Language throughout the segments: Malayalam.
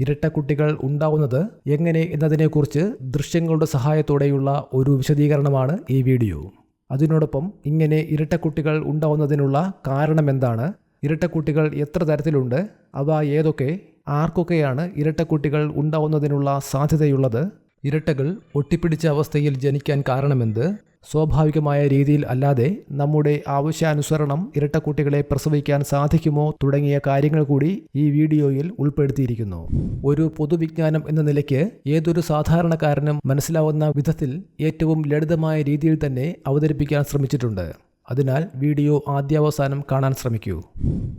ഇരട്ടക്കുട്ടികൾ ഉണ്ടാവുന്നത് എങ്ങനെ എന്നതിനെക്കുറിച്ച് ദൃശ്യങ്ങളുടെ സഹായത്തോടെയുള്ള ഒരു വിശദീകരണമാണ് ഈ വീഡിയോ. അതിനോടൊപ്പം ഇങ്ങനെ ഇരട്ടക്കുട്ടികൾ ഉണ്ടാവുന്നതിനുള്ള കാരണമെന്താണ്? ഇരട്ടക്കുട്ടികൾ എത്ര തരത്തിലുണ്ട്? അവ ഏതൊക്കെ? ആർക്കൊക്കെയാണ് ഇരട്ടക്കുട്ടികൾ ഉണ്ടാവുന്നതിനുള്ള സാധ്യതയുള്ളത്? ഇരട്ടകൾ ഒട്ടിപ്പിടിച്ച അവസ്ഥയിൽ ജനിക്കാൻ കാരണമെന്ത്? സ്വാഭാവികമായ രീതിയിൽ അല്ലാതെ നമ്മുടെ ആവശ്യാനുസരണം ഇരട്ടക്കുട്ടികളെ പ്രസവിക്കാൻ സാധിക്കുമോ തുടങ്ങിയ കാര്യങ്ങൾ കൂടി ഈ വീഡിയോയിൽ ഉൾപ്പെടുത്തിയിരിക്കുന്നു. ഒരു പൊതുവിജ്ഞാനം എന്ന നിലയ്ക്ക് ഏതൊരു സാധാരണക്കാരനും മനസ്സിലാവുന്ന വിധത്തിൽ ഏറ്റവും ലളിതമായ രീതിയിൽ തന്നെ അവതരിപ്പിക്കാൻ ശ്രമിച്ചിട്ടുണ്ട്. അതിനാൽ വീഡിയോ ആദ്യാവസാനം കാണാൻ ശ്രമിക്കൂ.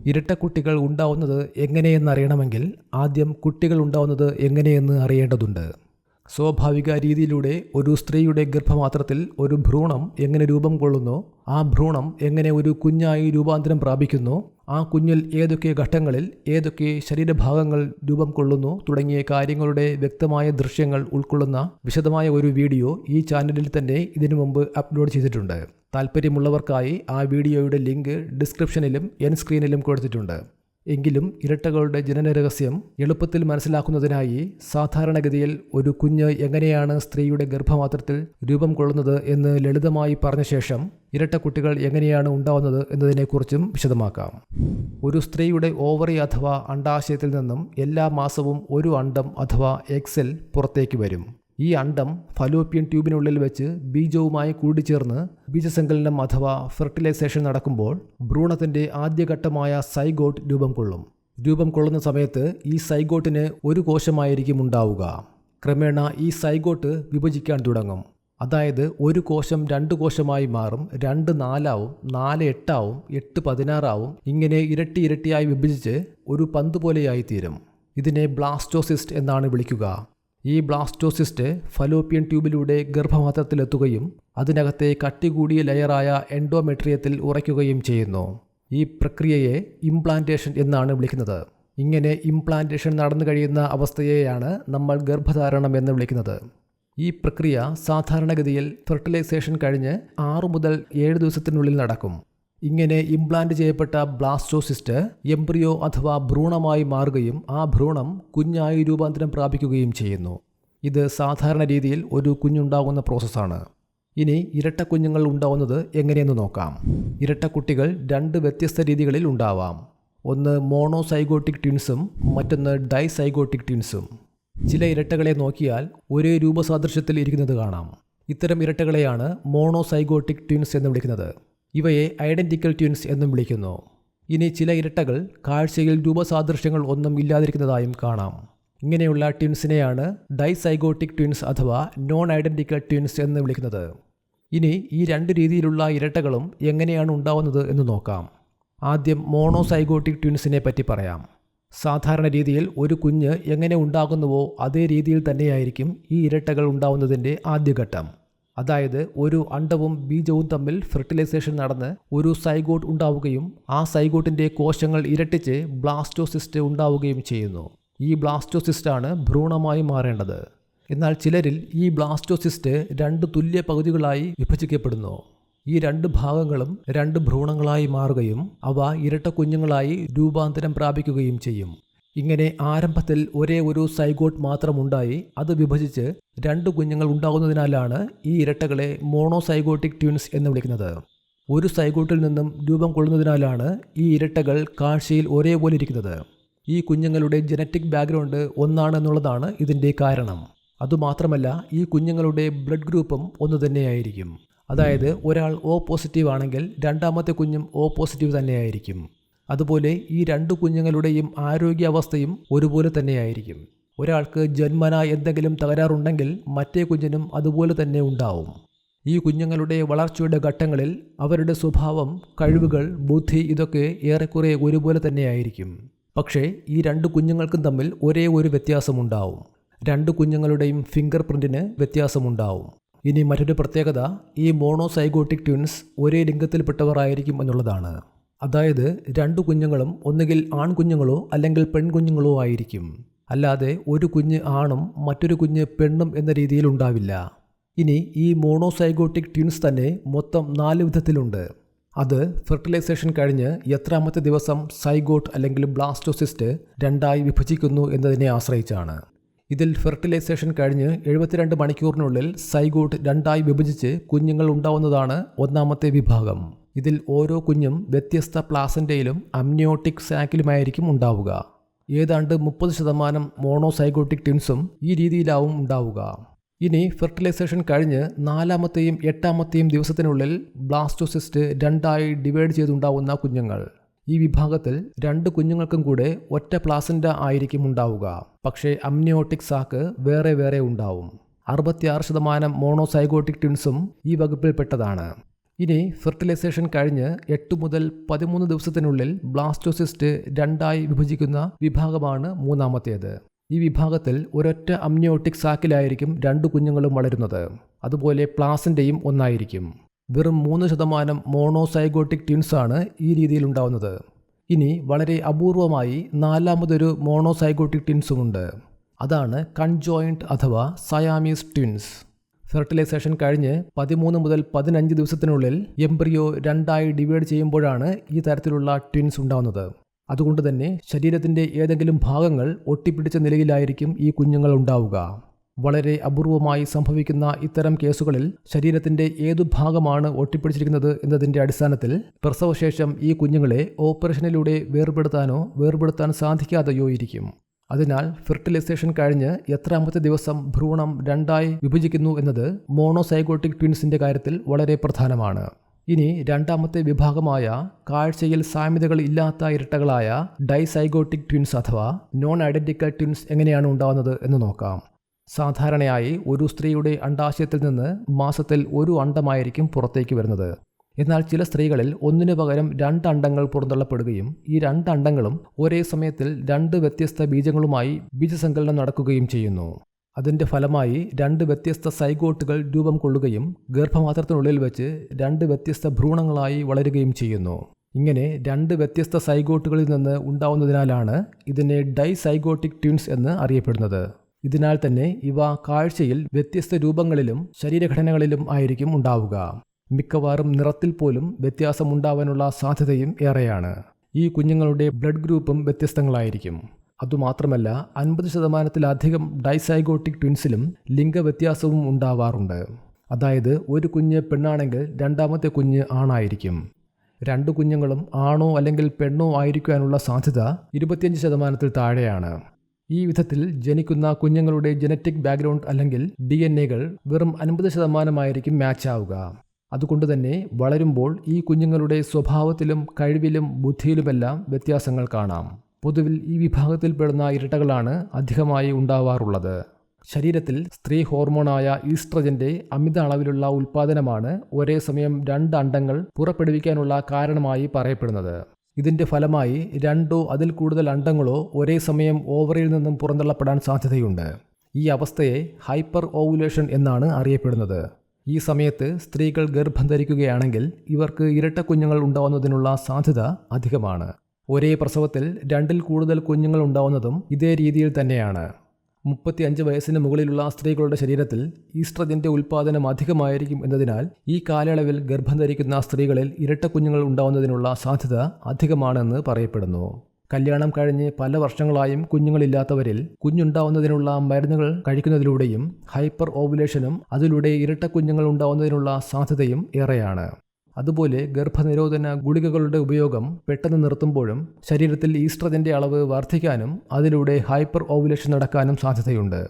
ഇരട്ടക്കുട്ടികൾ ഉണ്ടാവുന്നത് എങ്ങനെയെന്നറിയണമെങ്കിൽ ആദ്യം കുട്ടികൾ ഉണ്ടാവുന്നത് എങ്ങനെയെന്ന് അറിയേണ്ടതുണ്ട്. സ്വാഭാവിക രീതിയിലൂടെ ഒരു സ്ത്രീയുടെ ഗർഭമാത്രത്തിൽ ഒരു ഭ്രൂണം എങ്ങനെ രൂപം കൊള്ളുന്നു ആ ഭ്രൂണം എങ്ങനെ ഒരു കുഞ്ഞായി രൂപാന്തരം പ്രാപിക്കുന്നു ആ കുഞ്ഞിൽ ഏതൊക്കെ ഘട്ടങ്ങളിൽ ഏതൊക്കെ ശരീരഭാഗങ്ങൾ രൂപം കൊള്ളുന്നു തുടങ്ങിയ കാര്യങ്ങളുടെ വ്യക്തമായ ദൃശ്യങ്ങൾ ഉൾക്കൊള്ളുന്ന വിശദമായ ഒരു വീഡിയോ ഈ ചാനലിൽ തന്നെ ഇതിനു മുമ്പ് അപ്ലോഡ് ചെയ്തിട്ടുണ്ട്. താല്പര്യമുള്ളവർക്കായി ആ വീഡിയോയുടെ ലിങ്ക് ഡിസ്ക്രിപ്ഷനിലും എൻ സ്ക്രീനിലും കൊടുത്തിട്ടുണ്ട്. എങ്കിലും ഇരട്ടകളുടെ ജനനരഹസ്യം എളുപ്പത്തിൽ മനസ്സിലാക്കുന്നതിനായി സാധാരണഗതിയിൽ ഒരു കുഞ്ഞ് എങ്ങനെയാണ് സ്ത്രീയുടെ ഗർഭമാത്രത്തിൽ രൂപം കൊള്ളുന്നത് എന്ന് ലളിതമായി പറഞ്ഞ ശേഷം ഇരട്ടക്കുട്ടികൾ എങ്ങനെയാണ് ഉണ്ടാവുന്നത് എന്നതിനെക്കുറിച്ചും വിശദമാക്കാം. ഒരു സ്ത്രീയുടെ ഓവറി അഥവാ അണ്ടാശയത്തിൽ നിന്നും എല്ലാ മാസവും ഒരു അണ്ടം അഥവാ എക്സെൽ പുറത്തേക്ക് വരും. ഈ അണ്ടം ഫലോപ്യൻ ട്യൂബിനുള്ളിൽ വെച്ച് ബീജവുമായി കൂടിച്ചേർന്ന് ബീജസങ്കലനം അഥവാ ഫെർട്ടിലൈസേഷൻ നടക്കുമ്പോൾ ഭ്രൂണത്തിന്റെ ആദ്യഘട്ടമായ സൈഗോട്ട് രൂപം കൊള്ളും. രൂപം കൊള്ളുന്ന സമയത്ത് ഈ സൈഗോട്ടിന് ഒരു കോശമായിരിക്കും ഉണ്ടാവുക. ക്രമേണ ഈ സൈഗോട്ട് വിഭജിക്കാൻ തുടങ്ങും. അതായത് ഒരു കോശം രണ്ട് കോശമായി മാറും രണ്ട് നാലാവും നാല് എട്ടാവും എട്ട് പതിനാറാവും ഇങ്ങനെ ഇരട്ടി ഇരട്ടിയായി വിഭജിച്ച് ഒരു പന്ത് പോലെയായി തീരും. ഇതിനെ ബ്ലാസ്റ്റോസിസ്റ്റ് എന്നാണ് വിളിക്കുക. ഈ ബ്ലാസ്റ്റോസിസ്റ്റ് ഫലോപ്പിയൻ ട്യൂബിലൂടെ ഗർഭപാത്രത്തിലെത്തുകയും അതിനകത്തെ കട്ടി കൂടിയ ലെയറായ എൻഡോമെട്രിയത്തിൽ ഉറയ്ക്കുകയും ചെയ്യുന്നു. ഈ പ്രക്രിയയെ ഇംപ്ലാന്റേഷൻ എന്നാണ് വിളിക്കുന്നത്. ഇങ്ങനെ ഇംപ്ലാന്റേഷൻ നടന്നു കഴിയുന്ന അവസ്ഥയെയാണ് നമ്മൾ ഗർഭധാരണം എന്ന് വിളിക്കുന്നത്. ഈ പ്രക്രിയ സാധാരണഗതിയിൽ ഫെർട്ടിലൈസേഷൻ കഴിഞ്ഞ് ആറു മുതൽ ഏഴ് ദിവസത്തിനുള്ളിൽ നടക്കും. ഇങ്ങനെ ഇംപ്ലാന്റ് ചെയ്യപ്പെട്ട ബ്ലാസ്റ്റോസിസ്റ്റ് എംബ്രിയോ അഥവാ ഭ്രൂണമായി മാറുകയും ആ ഭ്രൂണം കുഞ്ഞായി രൂപാന്തരം പ്രാപിക്കുകയും ചെയ്യുന്നു. ഇത് സാധാരണ രീതിയിൽ ഒരു കുഞ്ഞുണ്ടാകുന്ന പ്രോസസ്സാണ്. ഇനി ഇരട്ട കുഞ്ഞുങ്ങൾ ഉണ്ടാവുന്നത് എങ്ങനെയെന്ന് നോക്കാം. ഇരട്ട കുട്ടികൾ രണ്ട് വ്യത്യസ്ത രീതികളിൽ ഉണ്ടാവാം. ഒന്ന് മോണോസൈഗോട്ടിക് ട്വിൻസും മറ്റൊന്ന് ഡൈസൈഗോട്ടിക് ട്വിൻസും. ചില ഇരട്ടകളെ നോക്കിയാൽ ഒരേ രൂപസാദൃശ്യത്തിൽ ഇരിക്കുന്നത് കാണാം. ഇത്തരം ഇരട്ടകളെയാണ് മോണോസൈഗോട്ടിക് ട്വിൻസ് എന്ന് വിളിക്കുന്നത്. ഇവയെ ഐഡന്റിക്കൽ ട്വിൻസ് എന്നും വിളിക്കുന്നു. ഇനി ചില ഇരട്ടകൾ കാഴ്ചയിൽ രൂപസാദൃശ്യങ്ങൾ ഒന്നും ഇല്ലാതിരിക്കുന്നതായും കാണാം. ഇങ്ങനെയുള്ള ട്വിൻസിനെയാണ് ഡൈസൈഗോട്ടിക് ട്വിൻസ് അഥവാ നോൺ ഐഡന്റിക്കൽ ട്വിൻസ് എന്ന് വിളിക്കുന്നത്. ഇനി ഈ രണ്ട് രീതിയിലുള്ള ഇരട്ടകളും എങ്ങനെയാണ് ഉണ്ടാവുന്നത് എന്ന് നോക്കാം. ആദ്യം മോണോസൈഗോട്ടിക് ട്വിൻസിനെ പറ്റി പറയാം. സാധാരണ രീതിയിൽ ഒരു കുഞ്ഞ് എങ്ങനെ ഉണ്ടാകുന്നുവോ അതേ രീതിയിൽ തന്നെയായിരിക്കും ഈ ഇരട്ടകൾ ഉണ്ടാവുന്നതിന്റെ ആദ്യഘട്ടം. അതായത് ഒരു അണ്ടവും ബീജവും തമ്മിൽ ഫെർട്ടിലൈസേഷൻ നടന്ന് ഒരു സൈഗോട്ട് ഉണ്ടാവുകയും ആ സൈഗോട്ടിന്റെ കോശങ്ങൾ ഇരട്ടിച്ച് ബ്ലാസ്റ്റോസിസ്റ്റ് ഉണ്ടാവുകയും ചെയ്യുന്നു. ഈ ബ്ലാസ്റ്റോസിസ്റ്റാണ് ഭ്രൂണമായി മാറേണ്ടത്. എന്നാൽ ചിലരിൽ ഈ ബ്ലാസ്റ്റോസിസ്റ്റ് രണ്ട് തുല്യ പകുതികളായി വിഭജിക്കപ്പെടുന്നു. ഈ രണ്ട് ഭാഗങ്ങളും രണ്ട് ഭ്രൂണങ്ങളായി മാറുകയും അവ ഇരട്ട കുഞ്ഞുങ്ങളായി രൂപാന്തരം പ്രാപിക്കുകയും ചെയ്യും. ഇങ്ങനെ ആരംഭത്തിൽ ഒരേ ഒരു സൈഗോട്ട് മാത്രമുണ്ടായി. അത് വിഭജിച്ച് രണ്ട് കുഞ്ഞുങ്ങൾ ഉണ്ടാകുന്നതിനാലാണ് ഈ ഇരട്ടകളെ മോണോസൈഗോട്ടിക് ട്യൂൺസ് എന്ന് വിളിക്കുന്നത്. ഒരു സൈഗോട്ടിൽ നിന്നും രൂപം കൊള്ളുന്നതിനാലാണ് ഈ ഇരട്ടകൾ കാഴ്ചയിൽ ഒരേപോലെ ഇരിക്കുന്നത്. ഈ കുഞ്ഞുങ്ങളുടെ ജനറ്റിക് ബാക്ക്ഗ്രൗണ്ട് ഒന്നാണെന്നുള്ളതാണ് ഇതിന്റെ കാരണം. അതുമാത്രമല്ല ഈ കുഞ്ഞുങ്ങളുടെ ബ്ലഡ് ഗ്രൂപ്പും ഒന്ന് തന്നെയായിരിക്കും. അതായത് ഒരാൾ ഓ പോസിറ്റീവ് ആണെങ്കിൽ രണ്ടാമത്തെ കുഞ്ഞും ഓ പോസിറ്റീവ് തന്നെയായിരിക്കും. അതുപോലെ ഈ രണ്ട് കുഞ്ഞുങ്ങളുടെയും ആരോഗ്യാവസ്ഥയും ഒരുപോലെ തന്നെയായിരിക്കും. ഒരാൾക്ക് ജന്മന എന്തെങ്കിലും തകരാറുണ്ടെങ്കിൽ മറ്റേ കുഞ്ഞിനും അതുപോലെ തന്നെ ഉണ്ടാവും. ഈ കുഞ്ഞുങ്ങളുടെ വളർച്ചയുടെ ഘട്ടങ്ങളിൽ അവരുടെ സ്വഭാവം കഴിവുകൾ ബുദ്ധി ഇതൊക്കെ ഏറെക്കുറെ ഒരുപോലെ തന്നെയായിരിക്കും. പക്ഷേ ഈ രണ്ട് കുഞ്ഞുങ്ങൾക്കും തമ്മിൽ ഒരേ ഒരു വ്യത്യാസമുണ്ടാവും. രണ്ട് കുഞ്ഞുങ്ങളുടെയും ഫിംഗർ പ്രിന്റിന് വ്യത്യാസമുണ്ടാവും. ഇനി മറ്റൊരു പ്രത്യേകത ഈ മോണോസൈഗോട്ടിക് ട്വിൻസ് ഒരേ ലിംഗത്തിൽപ്പെട്ടവർ ആയിരിക്കും എന്നുള്ളതാണ്. അതായത് രണ്ട് കുഞ്ഞുങ്ങളും ഒന്നുകിൽ ആൺകുഞ്ഞുങ്ങളോ അല്ലെങ്കിൽ പെൺകുഞ്ഞുങ്ങളോ ആയിരിക്കും. അല്ലാതെ ഒരു കുഞ്ഞ് ആണും മറ്റൊരു കുഞ്ഞ് പെണ്ണും എന്ന രീതിയിൽ ഉണ്ടാവില്ല. ഇനി ഈ മോണോസൈഗോട്ടിക് ട്യൂൺസ് തന്നെ മൊത്തം നാല് വിധത്തിലുണ്ട്. അത് ഫെർട്ടിലൈസേഷൻ കഴിഞ്ഞ് എത്രാമത്തെ ദിവസം സൈഗോട്ട് അല്ലെങ്കിൽ ബ്ലാസ്റ്റോസിസ്റ്റ് രണ്ടായി വിഭജിക്കുന്നു എന്നതിനെ ആശ്രയിച്ചാണ്. ഇതിൽ ഫെർട്ടിലൈസേഷൻ കഴിഞ്ഞ് എഴുപത്തിരണ്ട് മണിക്കൂറിനുള്ളിൽ സൈഗോട്ട് രണ്ടായി വിഭജിച്ച് കുഞ്ഞുങ്ങൾ ഉണ്ടാവുന്നതാണ് ഒന്നാമത്തെ വിഭാഗം. ഇതിൽ ഓരോ കുഞ്ഞും വ്യത്യസ്ത പ്ലാസന്റയിലും അമ്നിയോട്ടിക് സാക്കിലുമായിരിക്കും ഉണ്ടാവുക. ഏതാണ്ട് മുപ്പത് ശതമാനം മോണോസൈഗോട്ടിക് ട്വിൻസും ഈ രീതിയിലാവും ഉണ്ടാവുക. ഇനി ഫെർട്ടിലൈസേഷൻ കഴിഞ്ഞ് നാലാമത്തെയും എട്ടാമത്തെയും ദിവസത്തിനുള്ളിൽ ബ്ലാസ്റ്റോസിസ്റ്റ് രണ്ടായി ഡിവൈഡ് ചെയ്തുണ്ടാവുന്ന കുഞ്ഞുങ്ങൾ. ഈ വിഭാഗത്തിൽ രണ്ട് കുഞ്ഞുങ്ങൾക്കും കൂടെ ഒറ്റ പ്ലാസന്റ ആയിരിക്കും ഉണ്ടാവുക. പക്ഷേ അമ്നിയോട്ടിക് സാക്ക് വേറെ വേറെ ഉണ്ടാവും. അറുപത്തിയാറ് ശതമാനം മോണോസൈഗോട്ടിക് ട്വിൻസും ഈ വകുപ്പിൽപ്പെട്ടതാണ്. ഇനി ഫെർട്ടിലൈസേഷൻ കഴിഞ്ഞ് എട്ട് മുതൽ പതിമൂന്ന് ദിവസത്തിനുള്ളിൽ ബ്ലാസ്റ്റോസിസ്റ്റ് രണ്ടായി വിഭജിക്കുന്ന വിഭാഗമാണ് മൂന്നാമത്തേത്. ഈ വിഭാഗത്തിൽ ഒരൊറ്റ അമ്നിയോട്ടിക് സാക്കിലായിരിക്കും രണ്ട് കുഞ്ഞുങ്ങളും വളരുന്നത്. അതുപോലെ പ്ലാസിന്റെയും ഒന്നായിരിക്കും. വെറും മൂന്ന് ശതമാനം മോണോസൈഗോട്ടിക് ട്യൂൺസാണ് ഈ രീതിയിൽ ഉണ്ടാവുന്നത്. ഇനി വളരെ അപൂർവമായി നാലാമതൊരു മോണോസൈഗോട്ടിക് ട്വിൻസുമുണ്ട്. അതാണ് കൺജോയിന്റ് അഥവാ സയാമീസ് ട്വിൻസ്. ഫെർട്ടിലൈസേഷൻ കഴിഞ്ഞ് പതിമൂന്ന് മുതൽ പതിനഞ്ച് ദിവസത്തിനുള്ളിൽ എംബ്രിയോ രണ്ടായി ഡിവൈഡ് ചെയ്യുമ്പോഴാണ് ഈ തരത്തിലുള്ള ട്വിൻസ് ഉണ്ടാവുന്നത്. അതുകൊണ്ട് തന്നെ ശരീരത്തിന്റെ ഏതെങ്കിലും ഭാഗങ്ങൾ ഒട്ടിപ്പിടിച്ച നിലയിലായിരിക്കും ഈ കുഞ്ഞുങ്ങൾ ഉണ്ടാവുക. വളരെ അപൂർവമായി സംഭവിക്കുന്ന ഇത്തരം കേസുകളിൽ ശരീരത്തിന്റെ ഏതു ഭാഗമാണ് ഒട്ടിപ്പിടിച്ചിരിക്കുന്നത് എന്നതിന്റെ അടിസ്ഥാനത്തിൽ പ്രസവശേഷം ഈ കുഞ്ഞുങ്ങളെ ഓപ്പറേഷനിലൂടെ വേർപെടുത്താനോ വേർപെടുത്താൻ സാധിക്കാതെയോ ഇരിക്കും. അതിനാൽ ഫെർട്ടിലൈസേഷൻ കഴിഞ്ഞ് എത്രാമത്തെ ദിവസം ഭ്രൂണം രണ്ടായി വിഭജിക്കുന്നു എന്നത് മോണോസൈഗോട്ടിക് ട്വിൻസിന്റെ കാര്യത്തിൽ വളരെ പ്രധാനമാണ്. ഇനി രണ്ടാമത്തെ വിഭാഗമായ കാഴ്ചയിൽ സാമ്യതകൾ ഇല്ലാത്ത ഇരട്ടകളായ ഡൈസൈഗോട്ടിക് ട്വിൻസ് അഥവാ നോൺ ഐഡന്റിക്കൽ ട്വിൻസ് എങ്ങനെയാണ് ഉണ്ടാകുന്നത് എന്ന് നോക്കാം. സാധാരണയായി ഒരു സ്ത്രീയുടെ അണ്ടാശയത്തിൽ നിന്ന് മാസത്തിൽ ഒരു അണ്ടമായിരിക്കും പുറത്തേക്ക് വരുന്നത്. എന്നാൽ ചില സ്ത്രീകളിൽ ഒന്നിനു പകരം രണ്ട് അണ്ടങ്ങൾ പുറന്തള്ളപ്പെടുകയും ഈ രണ്ട് അണ്ടങ്ങളും ഒരേ സമയത്തിൽ രണ്ട് വ്യത്യസ്ത ബീജങ്ങളുമായി ബീജസങ്കലനം നടക്കുകയും ചെയ്യുന്നു. അതിന്റെ ഫലമായി രണ്ട് വ്യത്യസ്ത സൈഗോട്ടുകൾ രൂപം കൊള്ളുകയും ഗർഭപാത്രത്തിനുള്ളിൽ വെച്ച് രണ്ട് വ്യത്യസ്ത ഭ്രൂണങ്ങളായി വളരുകയും ചെയ്യുന്നു. ഇങ്ങനെ രണ്ട് വ്യത്യസ്ത സൈഗോട്ടുകളിൽ നിന്ന് ഉണ്ടാവുന്നതിനാലാണ് ഇതിനെ ഡൈ സൈഗോട്ടിക് ട്യൂൺസ് എന്ന് അറിയപ്പെടുന്നത്. ഇതിനാൽ തന്നെ ഇവ കാഴ്ചയിൽ വ്യത്യസ്ത രൂപങ്ങളിലും ശരീരഘടനകളിലും ആയിരിക്കും ഉണ്ടാവുക. മിക്കവാറും നിറത്തിൽ പോലും വ്യത്യാസമുണ്ടാവാനുള്ള സാധ്യതയും ഏറെയാണ്. ഈ കുഞ്ഞുങ്ങളുടെ ബ്ലഡ് ഗ്രൂപ്പും വ്യത്യസ്തങ്ങളായിരിക്കും. അതുമാത്രമല്ല അൻപത് ശതമാനത്തിലധികം ഡൈസൈഗോട്ടിക് ട്വിൻസിലും ലിംഗവ്യത്യാസവും ഉണ്ടാവാറുണ്ട്. അതായത് ഒരു കുഞ്ഞ് പെണ്ണാണെങ്കിൽ രണ്ടാമത്തെ കുഞ്ഞ് ആണായിരിക്കും. രണ്ട് കുഞ്ഞുങ്ങളും ആണോ അല്ലെങ്കിൽ പെണ്ണോ ആയിരിക്കാനുള്ള സാധ്യത ഇരുപത്തിയഞ്ച് ശതമാനത്തിൽ താഴെയാണ്. ഈ വിധത്തിൽ ജനിക്കുന്ന കുഞ്ഞുങ്ങളുടെ ജനറ്റിക് ബാക്ക്ഗ്രൗണ്ട് അല്ലെങ്കിൽ ഡി എൻ എകൾ വെറും അൻപത് ശതമാനമായിരിക്കും മാച്ച് ആവുക. അതുകൊണ്ട് തന്നെ വളരുമ്പോൾ ഈ കുഞ്ഞുങ്ങളുടെ സ്വഭാവത്തിലും കഴിവിലും ബുദ്ധിയിലുമെല്ലാം വ്യത്യാസങ്ങൾ കാണാം. പൊതുവിൽ ഈ വിഭാഗത്തിൽപ്പെടുന്ന ഇരട്ടകളാണ് അധികമായി ഉണ്ടാവാറുള്ളത്. ശരീരത്തിൽ സ്ത്രീ ഹോർമോണായ ഈസ്ട്രജന്റെ അമിത അളവിലുള്ള ഉൽപ്പാദനമാണ് ഒരേ സമയം രണ്ട് അണ്ടങ്ങൾ പുറപ്പെടുവിക്കാനുള്ള കാരണമായി പറയപ്പെടുന്നത്. ഇതിന്റെ ഫലമായി രണ്ടോ അതിൽ കൂടുതൽ അണ്ടങ്ങളോ ഒരേ സമയം ഓവറിൽ നിന്നും പുറന്തള്ളപ്പെടാൻ സാധ്യതയുണ്ട്. ഈ അവസ്ഥയെ ഹൈപ്പർ ഓവുലേഷൻ എന്നാണ് അറിയപ്പെടുന്നത്. ഈ സമയത്ത് സ്ത്രീകൾ ഗർഭം ധരിക്കുകയാണെങ്കിൽ ഇവർക്ക് ഇരട്ട കുഞ്ഞുങ്ങൾ ഉണ്ടാവുന്നതിനുള്ള സാധ്യത അധികമാണ്. ഒരേ പ്രസവത്തിൽ രണ്ടിൽ കൂടുതൽ കുഞ്ഞുങ്ങൾ ഉണ്ടാവുന്നതും ഇതേ രീതിയിൽ തന്നെയാണ്. മുപ്പത്തിയഞ്ച് വയസ്സിന് മുകളിലുള്ള സ്ത്രീകളുടെ ശരീരത്തിൽ ഈസ്ട്രജന്റെ ഉൽപ്പാദനം അധികമായിരിക്കും എന്നതിനാൽ ഈ കാലയളവിൽ ഗർഭം ധരിക്കുന്ന സ്ത്രീകളിൽ ഇരട്ട കുഞ്ഞുങ്ങൾ ഉണ്ടാവുന്നതിനുള്ള സാധ്യത അധികമാണെന്ന് പറയപ്പെടുന്നു. കല്യാണം കഴിഞ്ഞ് പല വർഷങ്ങളായും കുഞ്ഞുങ്ങളില്ലാത്തവരിൽ കുഞ്ഞുണ്ടാവുന്നതിനുള്ള മരുന്നുകൾ കഴിക്കുന്നതിലൂടെയും ഹൈപ്പർ ഓവുലേഷനും അതിലൂടെ ഇരട്ട കുഞ്ഞുങ്ങൾ ഉണ്ടാവുന്നതിനുള്ള സാധ്യതയും ഏറെയാണ്. അതുപോലെ ഗർഭനിരോധന ഗുളികകളുടെ ഉപയോഗം പെട്ടെന്ന് നിർത്തുമ്പോഴും ശരീരത്തിൽ ഈസ്ട്രജന്റെ അളവ് വർദ്ധിക്കാനും അതിലൂടെ ഹൈപ്പർ ഓവുലേഷൻ നടക്കാനും സാധ്യതയുണ്ട്.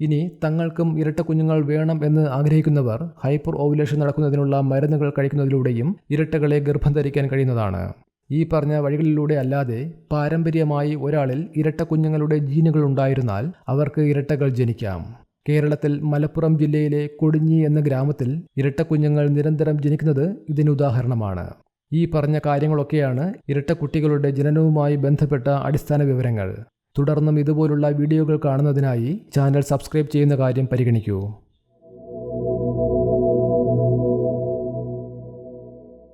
ഇനി തങ്ങൾക്കും ഇരട്ട കുഞ്ഞുങ്ങൾ വേണം എന്ന് ആഗ്രഹിക്കുന്നവർ ഹൈപ്പർ ഓവുലേഷൻ നടക്കുന്നതിനുള്ള മരുന്നുകൾ കഴിക്കുന്നതിലൂടെയും ഇരട്ടകളെ ഗർഭം ധരിക്കാൻ കഴിയുന്നതാണ്. ഈ പറഞ്ഞ വഴികളിലൂടെ അല്ലാതെ പാരമ്പര്യമായി ഒരാളിൽ ഇരട്ട കുഞ്ഞുങ്ങളുടെ ജീനുകൾ ഉണ്ടായിരുന്നാൽ അവർക്ക് ഇരട്ടകൾ ജനിക്കാം. കേരളത്തിൽ മലപ്പുറം ജില്ലയിലെ കൊടിഞ്ഞി എന്ന ഗ്രാമത്തിൽ ഇരട്ട കുഞ്ഞുങ്ങൾ നിരന്തരം ജനിക്കുന്നത് ഇതിനുദാഹരണമാണ് ഈ പറഞ്ഞ കാര്യങ്ങളൊക്കെയാണ് ഇരട്ട കുട്ടികളുടെ ജനനവുമായി ബന്ധപ്പെട്ട അടിസ്ഥാന വിവരങ്ങൾ. തുടർന്നും ഇതുപോലുള്ള വീഡിയോകൾ കാണുന്നതിനായി ചാനൽ സബ്സ്ക്രൈബ് ചെയ്യുന്ന കാര്യം പരിഗണിക്കൂ.